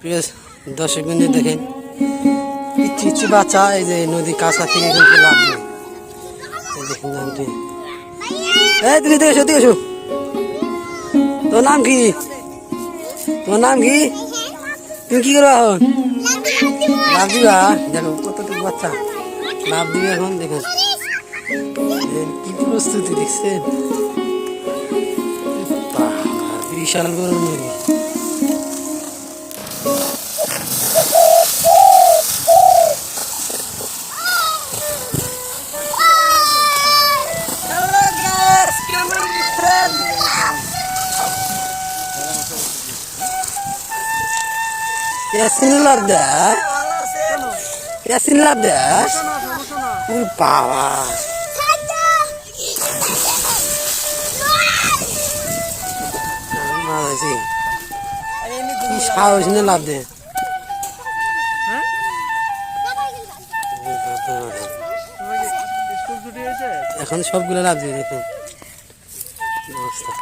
প্রিয় দর্শক বিন্দু দেখেন ইচ্ছি বাচ্চা, এই যে নদী কাছা থেকে থেকে লাভ নেই দেখেন এই তুমি দেখে এসো দেখে তোর নাম কি? তোর নাম কি? তুমি কি করো এখন? লাভ দিবা? দেখো, কতটুকু বাচ্চা। লাভ দিবে এখন, দেখেন। কি প্রস্তুতি, দেখছেন? বিশাল বড় নদী। Yasin labda. Yasin labda. Uy বাবা কি সাহস নিয়ে লাভ দে এখন সবগুলো লাভ দিয়ে দেখুন অবস্থা।